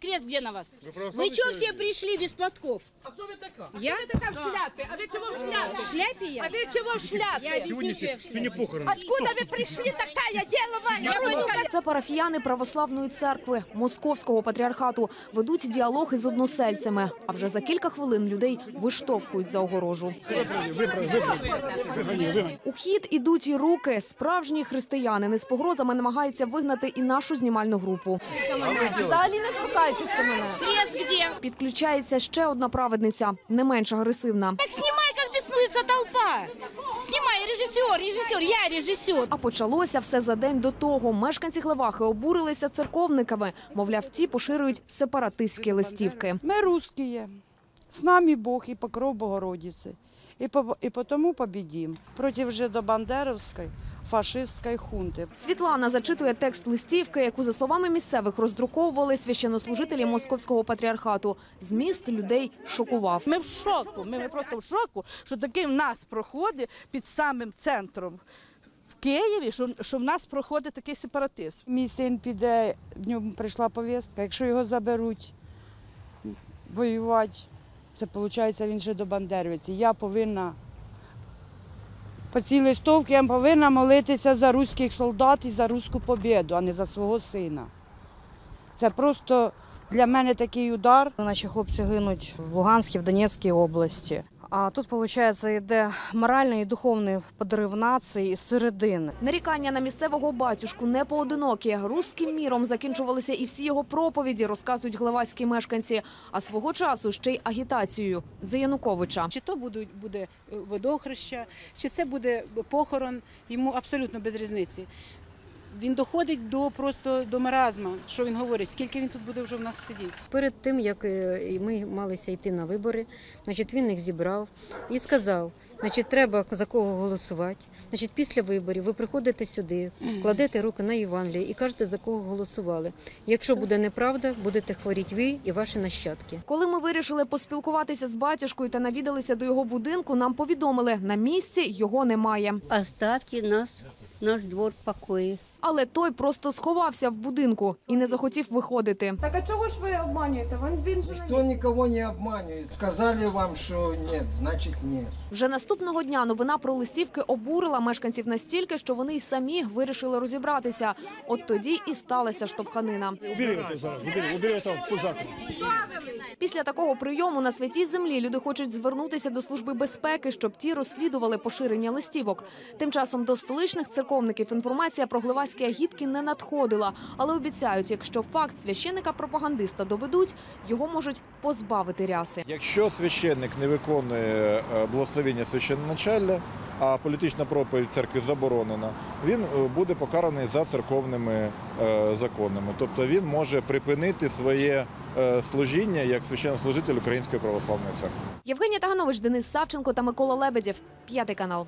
Крест где на вас? Вы Вы православный что человек? все пришли без платков? А кто вы такая? Я? Така в шляпі. А ви чого в В шляпі? шляпе я? А ви чого в Я шляпі? объясню, Сегодня, что я в сегодня шляпе. похороны. Откуда ви прийшли така? Я діла Ваня. Це парафіяни православної церкви Московського патріархату ведуть діалог із односельцями. А вже за кілька хвилин людей виштовхують за огорожу. У хід ідуть і руки. Справжні християнини з погрозами намагаються вигнати і нашу знімальну групу. Взагалі не торкайтеся мене. Крест где? Підключається ще одна праведниця, не менш агресивна. Так снимай, как беснуется толпа. Снимай, режиссер, режиссер, я режиссер. А почалося все за день до того. Мешканці Глевахи обурилися церковниками. Мовляв, ті поширюють сепаратистські листівки. Мы русские, с нами Бог и покров Богородицы. И, по, и потому победим против жидобандеровской фашистской хунты. Світлана зачитує текст листівки, яку, за словами місцевих, роздруковували священнослужителі московського патріархату. Зміст людей шокував. Ми в шоку. Ми, просто в шоку, що таке в нас проходить під самим центром в Києві, що, що в нас проходить такий сепаратизм. Мій син піде, в ньому прийшла повістка, якщо його заберуть воювати, це виходить він ще до бандерівці. Я повинна по цій листовці я повинна молитися за руських солдат і за руську побіду, а не за свого сина. Це просто для мене такий удар. Наші хлопці гинуть в Луганській, в Донецькій області. А тут, виходить, йде моральний і духовний подрив нації середини. Нарікання на місцевого батюшку не поодинокі. Руським міром закінчувалися і всі його проповіді, розказують глеваські мешканці. А свого часу ще й агітацією за Януковича. Чи то буде, буде водохреща, чи це буде похорон, йому абсолютно без різниці. Він доходить до просто до маразма. Що він говорить? Скільки він тут буде вже в нас сидіти? Перед тим, як е, ми малися йти на вибори, значить, він їх зібрав і сказав, значить, треба за кого голосувати. Значить, після виборів ви приходите сюди, кладете руки на Євангеліє і кажете, за кого голосували. Якщо буде неправда, будете хворіти ви і ваші нащадки. Коли ми вирішили поспілкуватися з батюшкою та навідалися до його будинку, нам повідомили, на місці його немає. Оставьте нас, наш двор в покое. Але той просто сховався в будинку і не захотів виходити. Так а чого ж ви обманюєте? Він, він же Никто никого не обманывает. Сказали вам, что нет, значит нет. Вже наступного дня новина про листівки обурила мешканців настільки, що вони й самі вирішили розібратися. От тоді і сталася штовханина. Убери это зараз, убери, убери это пузатый. Після такого прийому на святій землі люди хочуть звернутися до служби безпеки, щоб ті розслідували поширення листівок. Тим часом до столичних церковників інформація про гливаські агітки не надходила, але обіцяють, якщо факт священика-пропагандиста доведуть, його можуть позбавити ряси. Якщо священник не виконує е, благословення священноначалля, а політична проповідь в церкві заборонена, він е, буде покараний за церковними е, законами. Тобто він може припинити своє е, служіння як священнослужитель Української православної церкви. Євгенія Таганович, Денис Савченко та Микола Лебедєв. П'ятий канал.